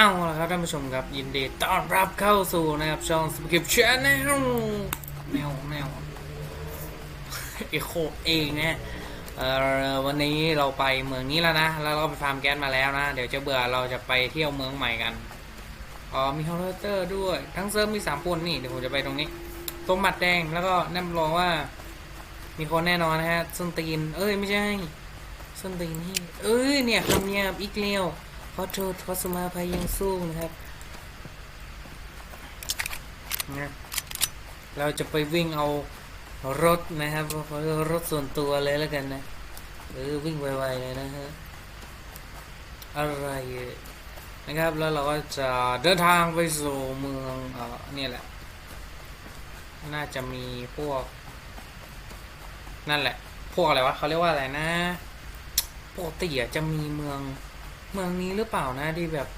เอาละครับท่านผู้ชมครับยินดีต้อนรับเข้าสู่นะครับช่องสกิปชแนลแนวแนวเอโคเองนะเอ่อวันนี้เราไปเมืองนี้แล้วนะ แล้วเราก็ไปฟาร์มแก๊สมาแล้วนะ เดี๋ยวจะเบื่อเราจะไปเที่ยวเมืองใหม่กันอ๋อมีฮอลเลเตอร์ด้วย ทั้งเซิร์ฟมีสามคนนี่เดี๋ยวผมจะไปตรงนี้ตรงหมัดแดงแล้วก็นั่รองว่า มีคนแน่นอนนะฮะส้นตีน เอ้ยไม่ใช่ส้นตีนนี่เอ้ยเนี่ยคำเนียบอีกเลี้ยว อโทษขอสมาภัยยังสู้นะครับนะเราจะไปวิ่งเอารถนะครับรถส่วนตัวเลยแล้วกันนะเออวิ่งไวๆเลยนะฮะอะไรนะครับแล้วเราก็จะเดินทางไปสู่เมืองเออเนี่ยแหละ น่าจะมีพวก นั่นแหละ พวกอะไรวะเขาเรียกว่าอะไรนะปกติจะมีเมือง เมืองนี้หรือเปล่านะที่แบบ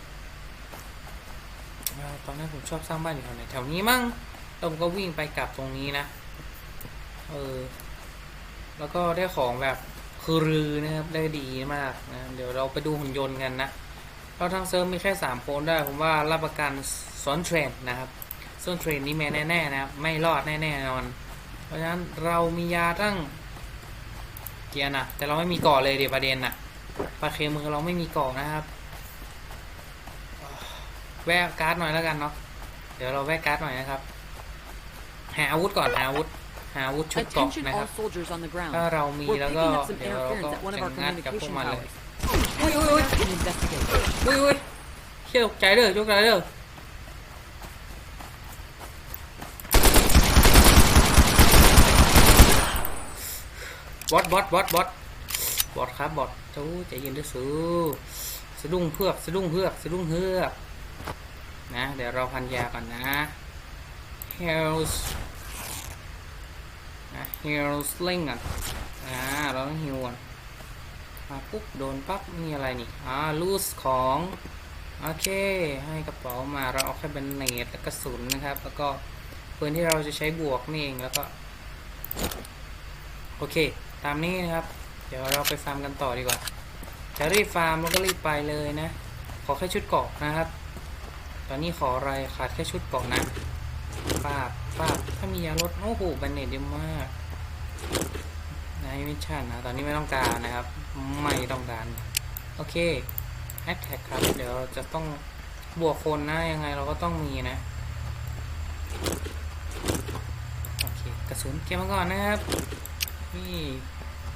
ตอนนั้นผมชอบสร้างบ้านอยู่แถวไหนแถวนี้มั้งผมก็วิ่งไปกลับตรงนี้นะ เออ แล้วก็ได้ของแบบคือรือนะครับ ได้ดีมากนะ เดี๋ยวเราไปดูหุ่นยนต์กันนะ เราทั้งเซิร์ฟมีแค่สามคนได้ ผมว่ารับประกันซ้อนเทรนนะครับซ้อนเทรนนี้แม่แน่ๆนะครับ ไม่รอดแน่ๆนอน เพราะฉะนั้นเรามียาตั้งเกียร์นะแต่เราไม่มีกาะเลยเดี๋ยวประเด็นน่ะ ปลาเคมือเราไม่มีเกาะนะครับ แวะการ์ดหน่อยแล้วกันเนาะเดี๋ยวเราแวะการ์ดหน่อยนะครับหาอาวุธก่อนหาอาวุธหาอาวุธชุดเกาะ Attention นะค all รับ soldiers on the ground. ถ้าเรามี We're แล้วก็ picking up some เดี๋ยวเราก็ interference at one of จะ our งัดกับพวก communication มันเลย towers. อุ้ยอุ้ยอุ้ย And investigate. อุ้ยอุ้ยเชี่ยวใจเด้อจุกใจเด้อวอตวอตวอตวอต บอทครับบอทเจ้าใจเย็นด้วยสูสะดุ้งเพือกสะดุ้งเพือกสะดุ้งเพือกนะเดี๋ยวเราพันยาก่อนนะ health นะ health sling อะอ่าเราต้อง heal ก่อนมาปุ๊บโดนปั๊บมีอะไรนี่อ่าลูสของโอเคให้กระเป๋ามาเราเอาแค่เป็นเนตและกระสุนนะครับ แล้วก็ปืนที่เราจะใช้บวกนี่เองแล้วก็ โอเค ตามนี้นะครับ เดี๋ยวเราไปฟาร์มกันต่อดีกว่าจะรีบฟาร์มแล้วก็รีบไปเลยนะ ขอแค่ชุดเกราะนะครับ ตอนนี้ขออะไรขาดแค่ชุดเกราะนะปาบปาบถ้ามียาลดโอ้โหแบนเนตเยอะมากนายมิชชั่นนะ ตอนนี้ไม่ต้องการนะครับ ไม่ต้องการ โอเคแอ t แท็กครับ เดี๋ยวจะต้องบวกคนนะยังไงเราก็ต้องมีนะ โอเค กระสุนเก็บมาก่อนนะครับ นี่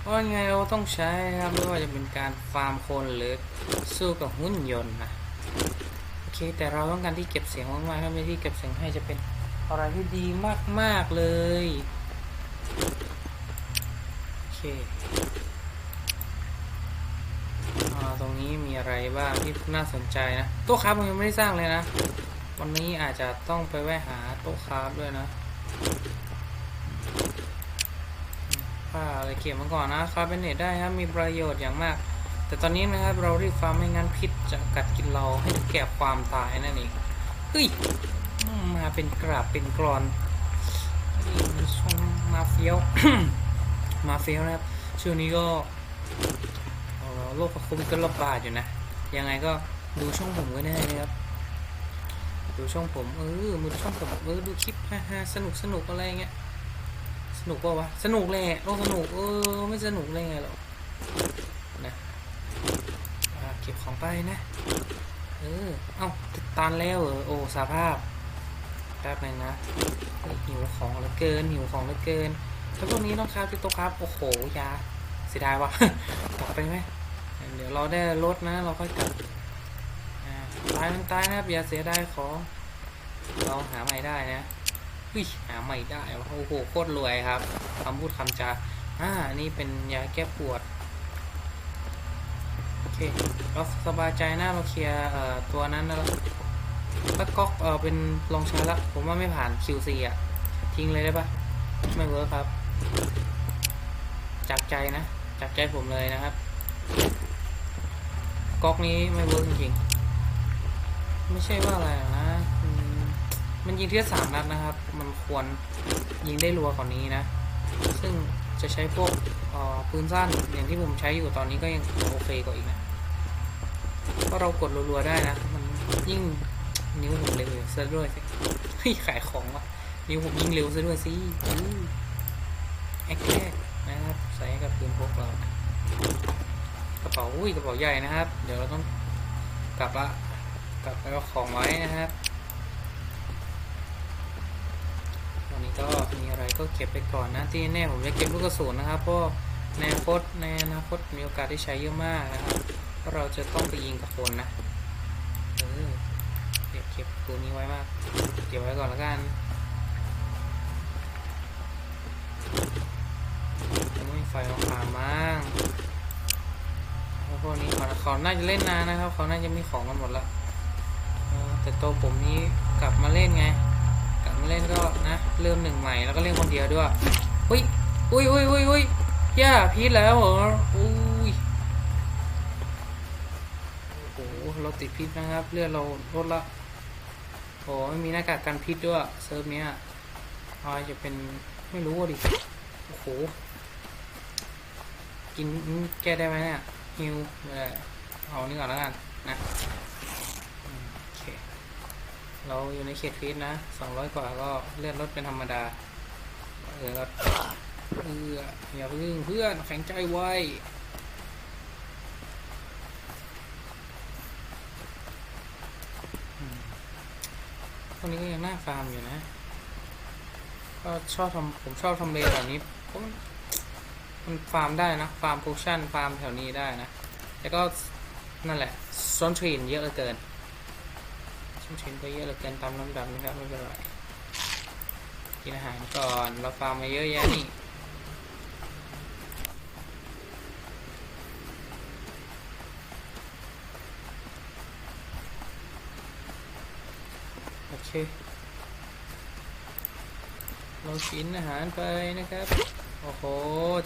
เพราไงเราต้องใช้ครับไม่ว่าจะเป็นการฟาร์มคนหรือสู้กับหุ่นยนต์นะโอเคแต่เราต้องการที่เก็บเสียงมากๆถ้าไม่ที่เก็บเสียงให้จะเป็นอะไรที่ดีมากๆเลยโอเคอตรงนี้มีอะไรบ้างที่น่าสนใจนะโต๊ะคราฟผมยังไม่ได้สร้างเลยนะ วันนี้อาจจะต้องไปแวะหาโต๊ะคราฟด้วยนะ ผ้าอะไรเก็บมาก่อนนะคราฟเป็นเนตได้ครับมีประโยชน์อย่างมาก แต่ตอนนี้นะครับเรารีบฟาร์มไม่งั้นพิษจะกัดกินเราให้แก่ความตายนั่นเองเฮ้ยมาเป็นกราบเป็นกรอนนี่มันช่องมาเฟียวมาเฟียวนะครับช่วงนี้ก็โรคโควิดก็ระบาดอยู่นะยังไงก็ดูช่องผมก็ได้นะครับดูช่องผมเออมือช่องผมเออดูคลิปฮ่าฮ่าสนุกสนุกอะไรเงี้ย สนุกป่าวะ สนุกเลยโลกสนุก เออ ไม่สนุกเลยไงหรอกนะเก็บของไปนะ เออ เอ้าตานแล้วเหรอโอ้สาภาพ แป๊บนึงนะหิวของเหลือเกินหิวของเหลือเกินแล้วพวกนี้ต้องครับที่โตครับ โอ้โห ยา เสียดายวะกลับไปไหม เดี๋ยวเราได้รถนะ เราค่อยกลับตายมันตายนะครับอย่าเสียดายของ เราหาใหม่ได้นะ วิหาใหม่ได้โอ้โหโคตรรวยครับคำพูดคำจาอ่านี่เป็นยาแก้ปวดโอเคเราสบายใจนะเราเคลียร์ตัวนั้นแล้วแล้วก๊อกเออเป็นลองใช้ละผมว่าไม่ผ่าน QC อะ ทิ้งเลยได้ปะไม่เวิร์คครับ จากใจนะ จากใจผมเลยนะครับ ก๊อกนี้ไม่เวิร์จริงๆ ไม่ใช่ว่าอะไรนะ มันยิงที่สามนัดนะครับ มันควรยิงได้รัวกว่านี้นะ ซึ่งจะใช้พวกออปืนสั้นอย่างที่ผมใช้อยู่ตอนนี้ก็ยังโอเคกว่าอีกนะ เพราะเรากดรัวๆได้นะ มันยิ่งนิ้วผมเร็วซะด้วยสิเฮ้ยขายของว่ะ นิ้วผมยิ่งเร็วซะด้วยสิแอคแรกนะครับใส่กับปืนพกเรากระเป๋าอุ้ยกระเป๋าใหญ่นะครับ เดี๋ยวเราต้องกลับละกลับไปเอาของไว้นะครับ วั นี้ก็มีอะไรก็เก็บไปก่อนนะที่แน่ผมจะเก็บลูกกระสุนนะครับเพราะในอนาคตในอนาคตมีโอกาสที่ใช้เยอะมากนะครับเพราะเราจะต้องไปยิงกับคนนะเออเก็บเก็บตัวนี้ไว้มากเก็บไว้ก่อนล้วกันไม่ไฟมาขามมั้งเพราะพวกนี้เขาเขาน่าจะเล่นนานนะครับ เขาน่าจะมีของกันหมดละแต่ตัวผมนี้กลับมาเล่นไง เล่นก็นะเริ่มหนึ่งใหม่แล้วก็เล่นคนเดียวด้วยอุ้ยอุ้ยอุ้ยอุ้ยอุ้ยย่าพีทแล้วเหรออุ้ยโอ้โหเราติดพิษนะครับเลือดเราลดละโอ้ไม่มีหน้ากากกันพิษด้วยเซิร์ฟเนี้ยออยจะเป็นไม่รู้อะดิโอ้โหกินแก้ได้ไหมเนี่ยฮิวไม่ได้เอานี่ก่อนแล้วกันนะ เราอยู่ในเขตฟีดนะ200กว่าก็เลื่อนรถเป็นธรรมดา เออก็เอออย่าพึ่งเพื่อนแข็งใจไว้อืมพวกนี้ก็ยังน่าฟาร์มอยู่นะ ก็ชอบทำผมชอบทำเลแบบนี้เพราะมันมันฟาร์มได้นะ ฟาร์มโพชั่น ฟาร์มแถวนี้ได้นะ แล้วก็นั่นแหละซ้อนทรีนเยอะเหลือเกิน ชิ้นชิ้นไปเยอะเหลือเกินตามลำดับนะครับไม่เป็นไรกินอาหารก่อนเราฟาร์มมาเยอะแยะนี่โอเคเรากินอาหารไปนะครับ โอ้โห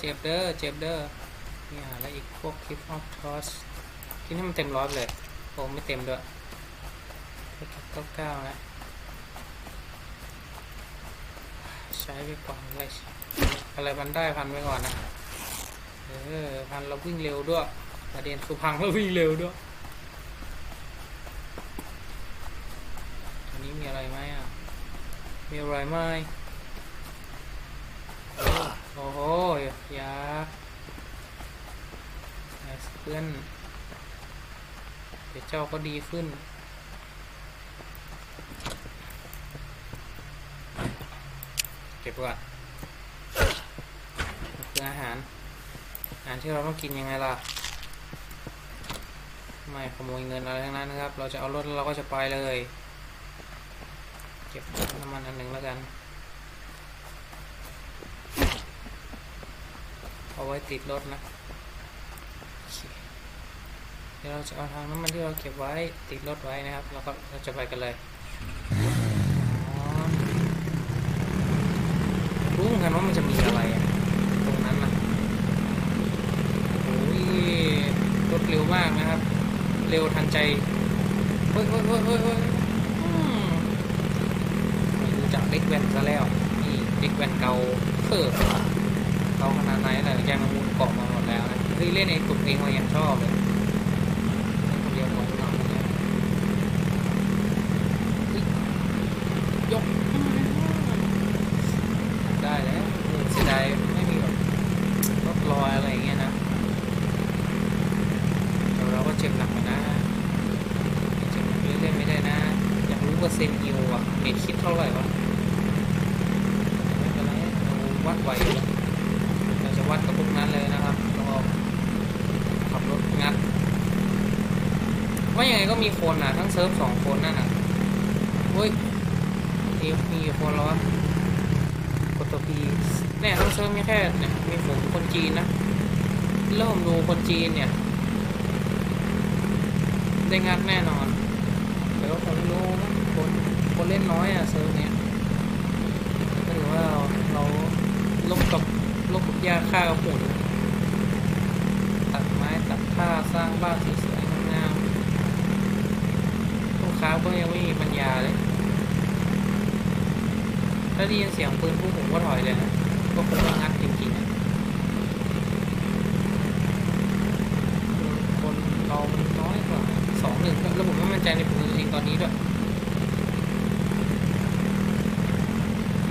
เจ็บเด้อเจ็บเด้อมีอาหาแล้วอีกพวกคลิปออฟทอสกินให้มันเต็มร้อยเลยโอ้ไม่เต็มด้วย เก้าเก้านะใช้ไปก่อนเลยอะไรพันได้พันไว้ก่อนนะเออพันเราวิ่งเร็วด้วยประเด็นคือพังแล้ววิ่งเร็วด้วยอันนี้มีอะไรไหมอะมีอะไรไหมโอ้โหยาเพื่อนเดี๋ยวเจ้าก็ดีขึ้น ก็บก่อนคืออาหาร อาหารที่เราต้องกินยังไงล่ะ ไม่ขโมยเงินอะไรทั้งนั้นนะครับ เราจะเอารถเราก็จะไปเลย เก็บน้ำมันอันหนึ่งแล้วกัน เอาไว้ติดรถนะเคเดี๋ยวเราจะเอาทางน้ำมันที่เราเก็บไว้ติดรถไว้นะครับ แล้วก็เราจะไปกันเลยอ๋อ รู้เหมือ นกันว่ามันจะมีอะไรตรงนั้นนะโอ้ยรถเร็วมากนะครับ เร็วทันใจเฮ้ยเฮ้ยเฮ้ยเฮ้ยอืมไม่รู้จักเด็กแว่นซะแล้วนี่เด็กแว่นเก่าเพิ่มเก่าขนาดไหนแต่แกมามูลเกาะมาหมดแล้วนะเฮ้ยเล่นเองกดเองเรายังชอบเลยเล่นคนเดียวของเราเนี่ยเฮ้ยยก ได้แล้วเออเสียดายไม่มีแบบรถลอยอะไรอย่างเงี้ยนะแต่เราก็เจ็บหนักอยู่นะเจ็บหนักเล่นๆไม่ได้นะ อยากรู้เปอร์เซ็นต์ฮิวอะเน็ตคิดเท่าไหร่วะไม่เป็นไรเราวัดไว้อยู่แล้วเราจะวัดกับพวกนั้นเลยนะครับเราขับรถงัดว่ายังไงก็มีคนอะ ทั้งเซิร์ฟสองคนนั่นอะเฮ้ย มีมีกี่คนละกดตัวพีเนี่ยต้องเซิร์ฟมีแค่เนี่ยมีผมคนจีนนะเริ่มดูคนจีนเนี่ย ได้งัดแน่นอนแต่ว่าผมไม่รู้นคนคนเล่นน้อยอะเซิร์ฟเนี่ยก็ถือว่าเราเราลบกับลบกับยาฆ่ากับหุ่นตัดไม้ตัดผ้าสร้างบ้านสวยๆงามๆลูกค้าก็ยังไม่มีปัญญาเลย แล้วได้ยินเสียงปืนพวกผมก็ถอยเลยนะก็คงว่างัดจริงๆอะคนเรามันน้อยกว่าสองหนึ่งแล้วผมไม่มั่นใจในปืนเองตอน ด้วย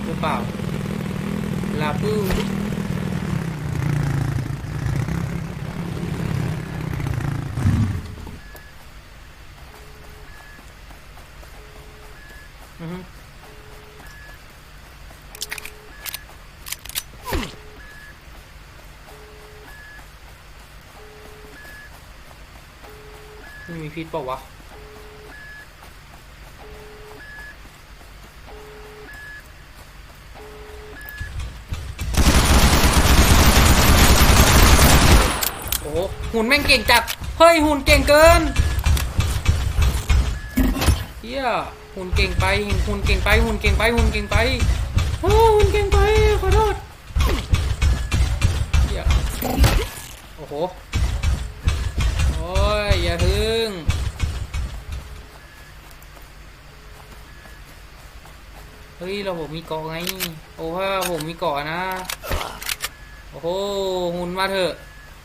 หรือเปล่าลาบูอือฮึไมีพิษเปล่าวะโอ้โหหุ่นแม่งเก่งจัด เฮ้ย หุ่นเก่งเกินเฮียหุ่นเก่งไป หุ่นเก่งไป หุ่นเก่งไป หุ่นเก่งไปโอ้หุ่นเก่งไป ขอโทษเฮียโอ้โห เฮ้ยเราผมมีเกาะไง โอ้ว่าผมมีเกาะนะ โอ้โหหุ่นมาเถอะ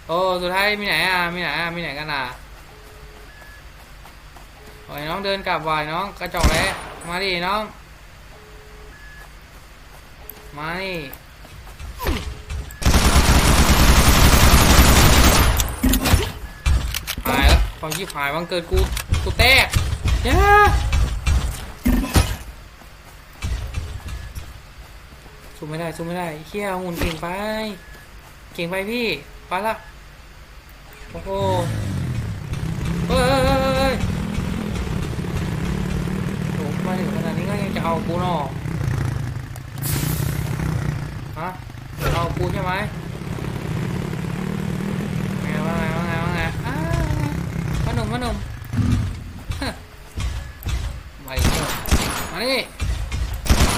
โอ้สุดท้ายมีไหนอะมีไหนอะมีไหนกันอะโอ้ยน้องเดินกลับวายน้องกระจอกแล้วมาดิน้อง มาดิหายแล้วความชิบหายวันเกิดกูกูแตกย่าสู้ ไม่ได้สู้ไม่ได้เฮียหุ่นเก่งไป เก่งไปพี่ไปละโอ้โหเฮ้ยโอ้มาถึงขนาดนี้ก็ยังจะเอากูนอฮะจะเอากูใช่ไหมไงว่าไงว่าไงว่าไงอ้ามาหนุ่มมาหนุ่มมาดิมาดิ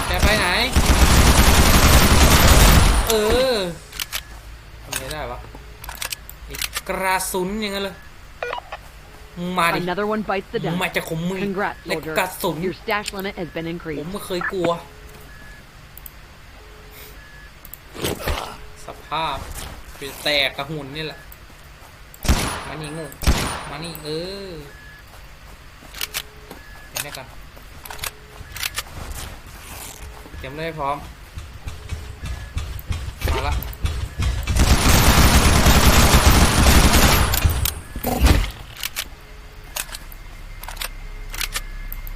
จะไปไหน เออ ทำไงได้วะไอ้กระสุนอย่างนั้นเลยมึงมาดิ Another one bites the มึง dust. มาจากขมมือ Congrats, และ soldier. กระสุน Your stash limit has been ผม increased. ไม่เคยกลัว สภาพเป็นแตกกระหุ่นนี่แหละ มานี่งูมานี่เออเห็นได้กันเตรียมเลยพร้อม มาละ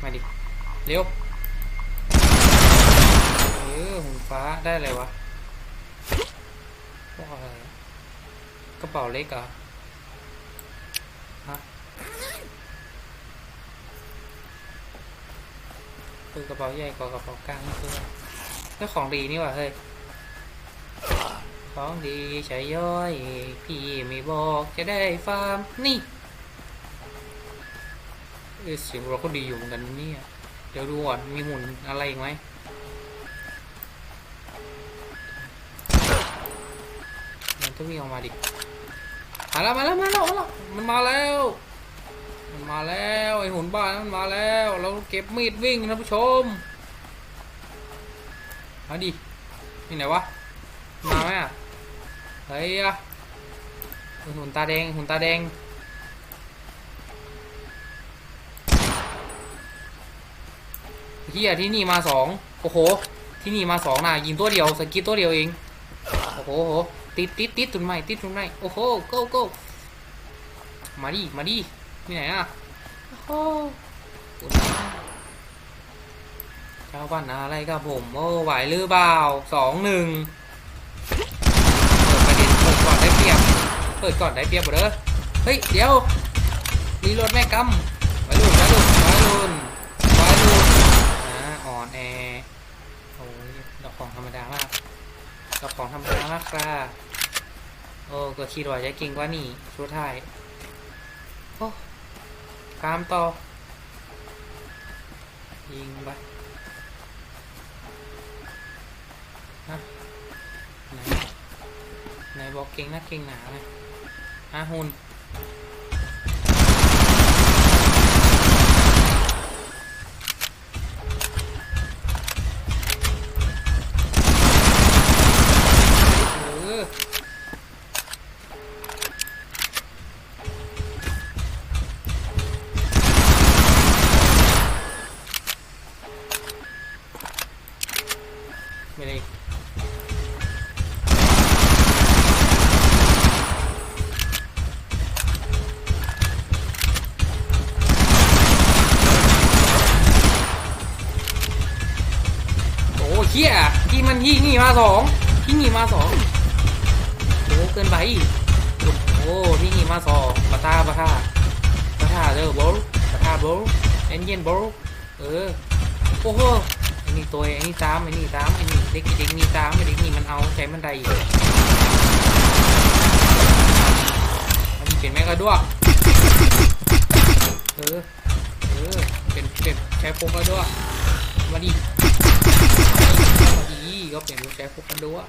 มาดิ เร็วเออหุ่นฟ้าได้อะไรวะพวกอะไระกระเป๋าเล็กเหรอฮะคือกระเป๋าใหญ่กว่ากระเป๋ากลางนี่คือก็ของดีนี่ว่าเฮ้ยของดีใช้ย่อย พี่ไม่บอกจะได้ฟาร์มนี่เสียงเราก็ดีอยู่เหมือนกันเนี่ย เดี๋ยวดูก่อนมีหุ่นอะไรอีกไหมมันต้องวิ่งออกมาดิมาแล้วมาแล้วมาแล้วมาแล้วมันมาแล้ว มันมาแล้วไอหุ่นบ้านมันมาแล้วเราเก็บมีดวิ่งนะผู้ชมมาดินี่ไหนวะมาไหมอะเฮ้ยอะหุ่นตาแดงหุ่นตาแดง เฮียที่นี่มาสองโอ้โห ที่นี่มาสองนะยิงตัวเดียวสกิปตัวเดียวเอง โอ้โหโหติดติดติดตุนใหม่ติดตุนใหม่โอ้โห go go มาดิมาดิมีไหนอะโอ้โหเจ้าบ้านอะไรกับผมโอ้ไหวหรือเปล่าสองหนึ่งเปิดประเด็นเปิดก่อนได้เปรียบเปิดก่อนได้เปรียบหมดเลยเฮ้ยเดี๋ยวรีโหลดแม่กำไว้รุ่นไว้รุ่นไว้รุ่นไว้รุ่น อ่อนแอโอ้ยดอกของธรรมดามากดอกของธรรมดามากครับโอ้ก็คิดว่าจะเก่งกว่านี่ชุดท้ายโอ้ตามต่อยิงไปฮะไหนไหนบอกเก่งนักเก่งหนาเลยฮะหุ่น ฮียที่มันยี่งี่มาสองที่งี่มาสองโอ้เกินไปโอ้ที่งี่มาสองปะท่าปะท่าปะท่าเด้อโบลปะท่าโบลเอ็นเย็นโบลเออโอ้โหไอ้นี่ตัวไอ้นี่ตามไอ้นี่ตามไอ้นี่เด็กเด็กนี่ตามไอ้เด็กนี่มันเอาใช้มันได้อีกมันเปลี่ยนแม่กระด้วยเออเออเป็นเป็นใช้โปกกระด้วยมาดิมาดิ ก็เปลี่ยนเป็นใช้โปกกระด้วย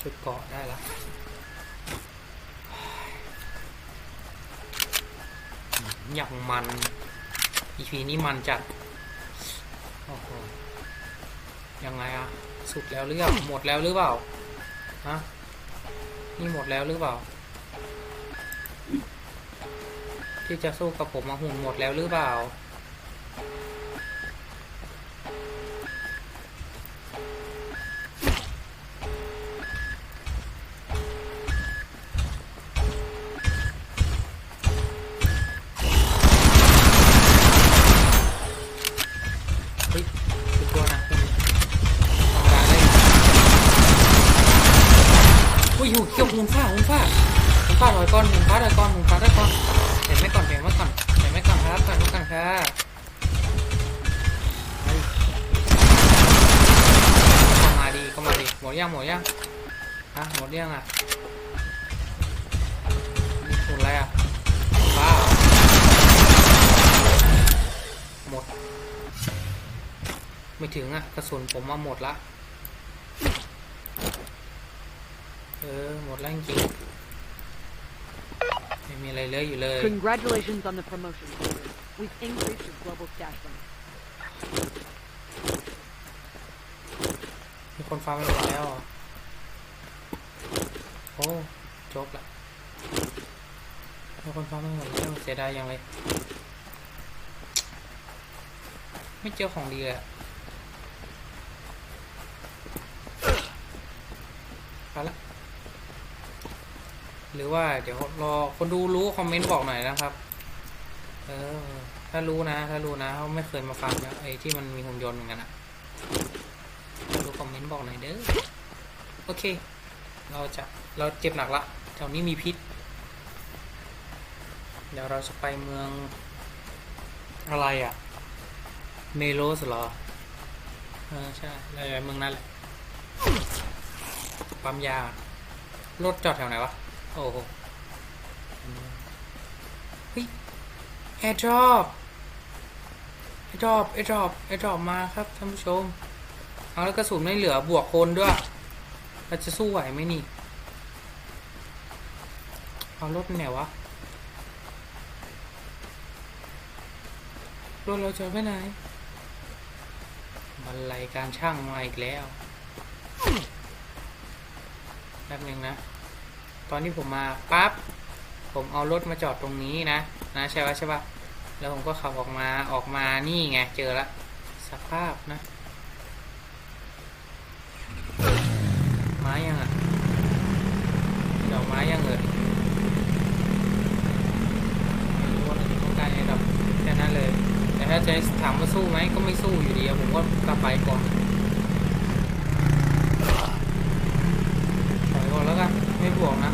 ชุดเกาะได้ละอย่างมัน EP นี้มันจัดโอ้โหยังไงอะสุดแล้วหรือยังหมดแล้วหรือเปล่าฮะนี่หมดแล้วหรือเปล่า ที่จะสู้กับผมมาหุ่นหมดแล้วหรือเปล่า ไม่ถึงอะกระสุนผมมาหมดละ เออ หมดแล้วจริงๆไม่มีอะไรเหลืออยู่เลย Congratulations on the promotion. We've increased your global stash limit. มีคนฟังไปหมดแล้วเหรอโอ้จบละมีคนฟังไปหมดแล้วเสียดายยังเลย ไม่เจอของดีเลยอะ ไปละหรือว่าเดี๋ยวรอคนดูรู้คอมเมนต์บอกหน่อยนะครับ เออ ถ้ารู้นะ ถ้ารู้นะเขาไม่เคยมาฟังนะไอ้ที่มันมีหุ่นยนต์เหมือนกันอะดูคอมเมนต์บอกหน่อยเด้อ โอเค เราจะ เราเจ็บหนักละแถวนี้มีพิษ เดี๋ยวเราจะไปเมืองอะไรอะเมโลสเหรอ เออใช่อะไรเมืองนั่นแหละ ปั๊มยา รถจอดแถวไหนวะ โอ้โหเฮ้ยแอร์ดรอปแอร์ดรอปแอร์ดรอปแอร์ดรอปมาครับท่านผู้ชม เอาแล้วกระสุนไม่เหลือบวกคนด้วย เราจะสู้ไหวไหมนี่ เอารถไปไหนวะ รถเราจะไปไหนบรรลัยการช่างมาอีกแล้ว แป๊บนึงนะ ตอนที่ผมมาปั๊บผมเอารถมาจอดตรงนี้นะ นะใช่ปะใช่ปะแล้วผมก็ขับออกมาออกมานี่ไงเจอละสภาพนะไม้ยังอะดอกไม้ยังเอ่ยไม่รู้ว่าต้องการไอ้ดอกแค่นั้นเลย แต่ถ้าจะถามว่าสู้ไหมก็ไม่สู้อยู่ดีอะผมก็กลับไปก่อนถอยก่อนแล้วกัน ไม่บ วกนะ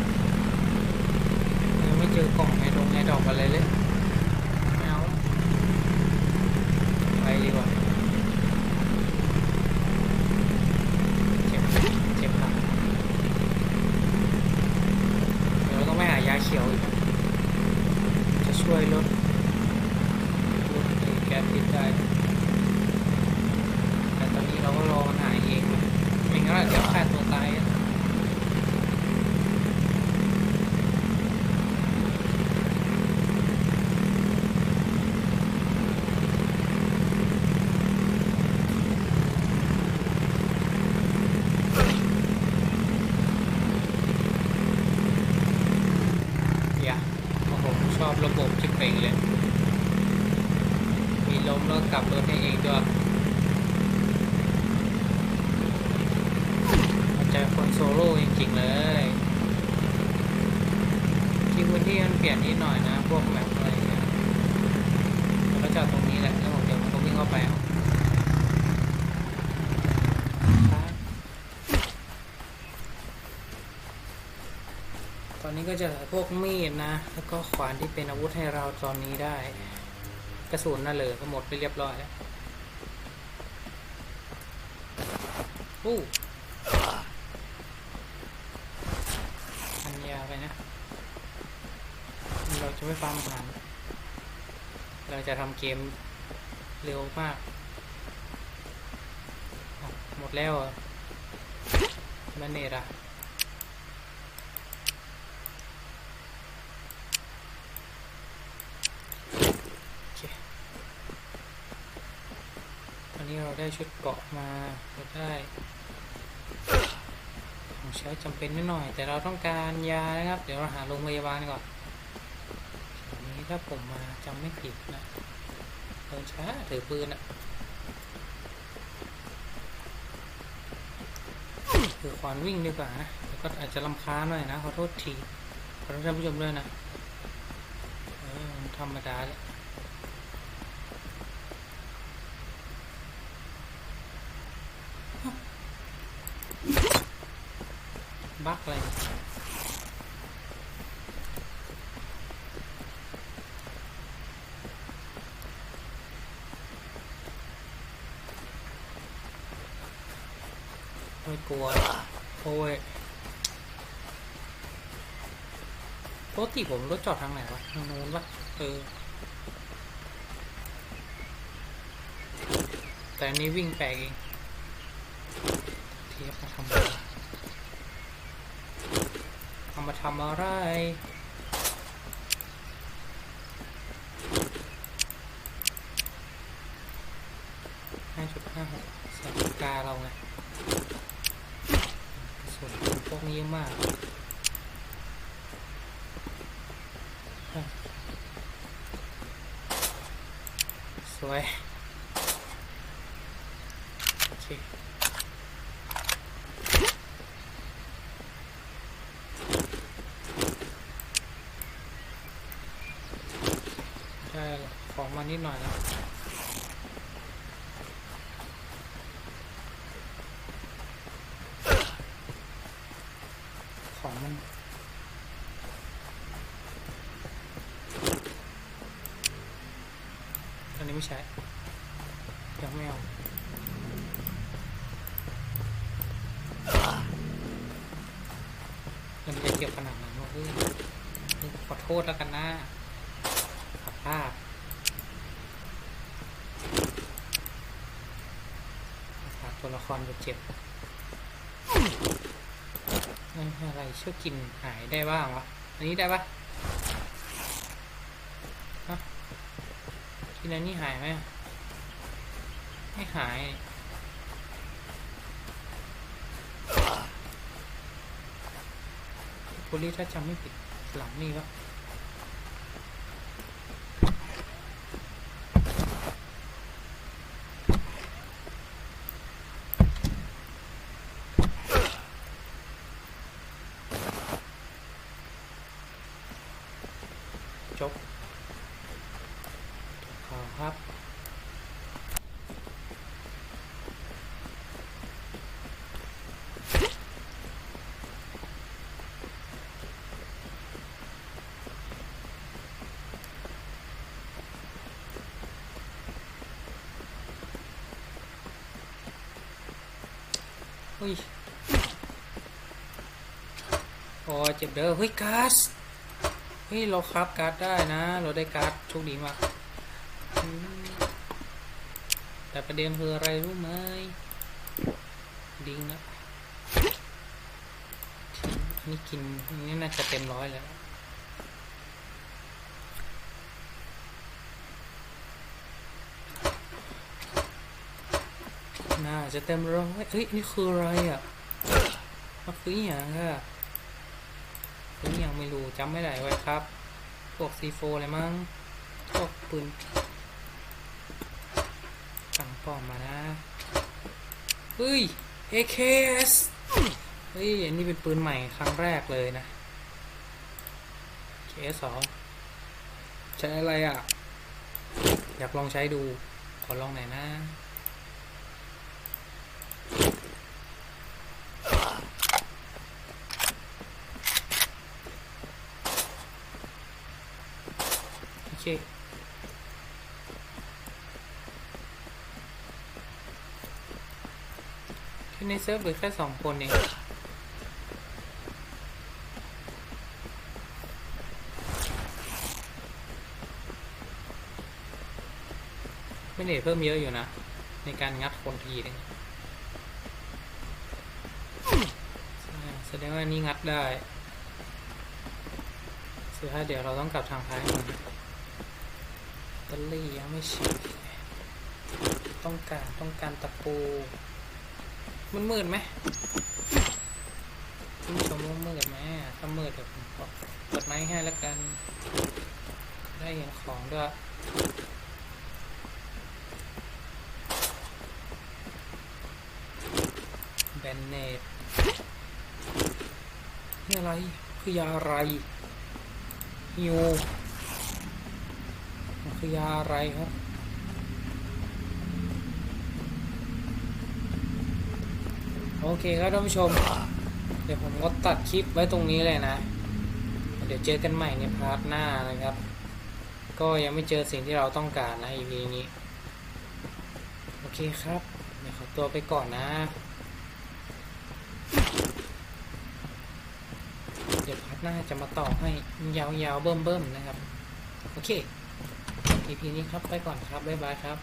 ยังไม่เจอกล่องในดงในดอกอะไรเลยไม่เอาไปดีกว่าเจ็บเจ็บครับเดี๋ยวเราต้องไปหายาเขียวอีกจะช่วยลดลดแก๊สพิษได้ แต่ตอนนี้เราก็รอมันหายเองนะไม่งั้นเราเดี๋ยวฆ่าตัวตายอะอย่าโอ้โหผมชอบระบบจิบเป่งเลย มีลมแล้วกลับรถให้เองด้วยมันใจคนโซโล่จริงๆเลย ที่พื้นที่มันเปลี่ยนนิดหน่อยนะ พวกแบบอะไรเงี้ยแล้วก็จอดตรงนี้แหละ แล้วผมเดี๋ยวผมก็วิ่งเข้าไปเอา ก็จะพวกมีดนะ แล้วก็ขวานที่เป็นอาวุธให้เราตอนนี้ได้ กระสุนน่ะเลยก็หมดไปเรียบร้อยแล้วอู้มันยาไปนะ เราจะไม่ฟาร์มอาหารเราจะทำเกมเร็วมาก หมดแล้วเหรอะมันเนตอะโอเคตอนนี้เรา ได้ชุดเกาะมาเราได้ของใช้จำเป็นนิดหน่อย แต่เราต้องการยานะครับ เดี๋ยวเราหาโรงพยาบาลก่อนอันนี้ถ้าผมมาจำไม่ผิดนะเดินช้าถือปืนอะถือขวานวิ่งดีกว่านะเดี๋ยวก็อาจจะลำค้าหน่อยนะขอโทษทีขอโทษท่านผู้ชมด้วยนะเออธรรมดาแหละบักอะไรเนี่ยไม่กลัวโอ้ยป กติผมรถจอดทางไหนวะทางนู้นวะเออ แต่อันนี้วิ่งแปลกเองเทียบมาทำอะไรเอามาทำอะไรห้าจุดห้าหกสากกาเราไงส่วนพวกนี้เยอะมากอะ สวยโอเคได้ของมานิดหน่อยแล้วของมัน อันนี้ไม่ ใช่ยังไม่เอามันจะเกี่ยวขนาดนั้นวะเฮ้ยเฮ้ยขอโทษแล้วกันนะขอพลาดฝากตัวละครจะเจ็บนั่นอะไรเชื่อกินหายได้บ้างวะ อันนี้ได้ปะฮะ กินอันนี้หายไหมไม่หายโพลีถ้าจำไม่ผิดหลังนี่ก็ะจบขอครับ อุ้ยพอเจ็บเด้อเฮ้ยการ์ดเฮ้ยเราครับการ์ดได้นะ เราได้การ์ดโชคดีมากแต่ประเด็นคืออะไรรู้ไหมดิงนะนี่กินนี่น่าจะเต็มร้อยแล้ว จะเต็มร้อยเฮ้ย นี่คืออะไรอะมันคืออย่างอะคืออย่างไม่รู้จำไม่ได้ไว้ครับ พวก C4 อะไรมั้ง พวกปืนตั้งป้อมมานะ เฮ้ย AKS เฮ้ย อันนี้เป็นปืนใหม่ครั้งแรกเลยนะ KS สองใช้อะไรอะ อยากลองใช้ดู ขอลองหน่อยนะ เคที่ในเซิร์ฟเหลือแค่สองคนเองไม่ได้เพิ่มเยอะอยู่นะ ในการงัดคนทีนึงแสดงว่านี่งัดได้สุดท้ายเดี๋ยวเราต้องกลับทางท้าย ก่อนตะลี่ยังไม่ฉีดต้องการต้องการตะปูมันมืดไหมคุณผู้ชมว่ามืดไหมถ้ามืดเดี๋ยวผมเปิดไม้ให้แล้วกัน ได้เห็นของด้วยแบนเนตนี่อะไร คือยาอะไรฮิว คือยาอะไรครับ โอเคครับท่านผู้ชม เดี๋ยวผมก็ตัดคลิปไว้ตรงนี้เลยนะ เดี๋ยวเจอกันใหม่ในพาร์ทหน้านะครับ ก็ยังไม่เจอสิ่งที่เราต้องการนะ EP นี้ โอเคครับ เดี๋ยวขอตัวไปก่อนนะเดี๋ยวพาร์ทหน้าจะมาต่อให้ยาวๆเบิ่มๆนะครับ โอเค EP นี้ครับ ไปก่อนครับ บ๊ายบายครับ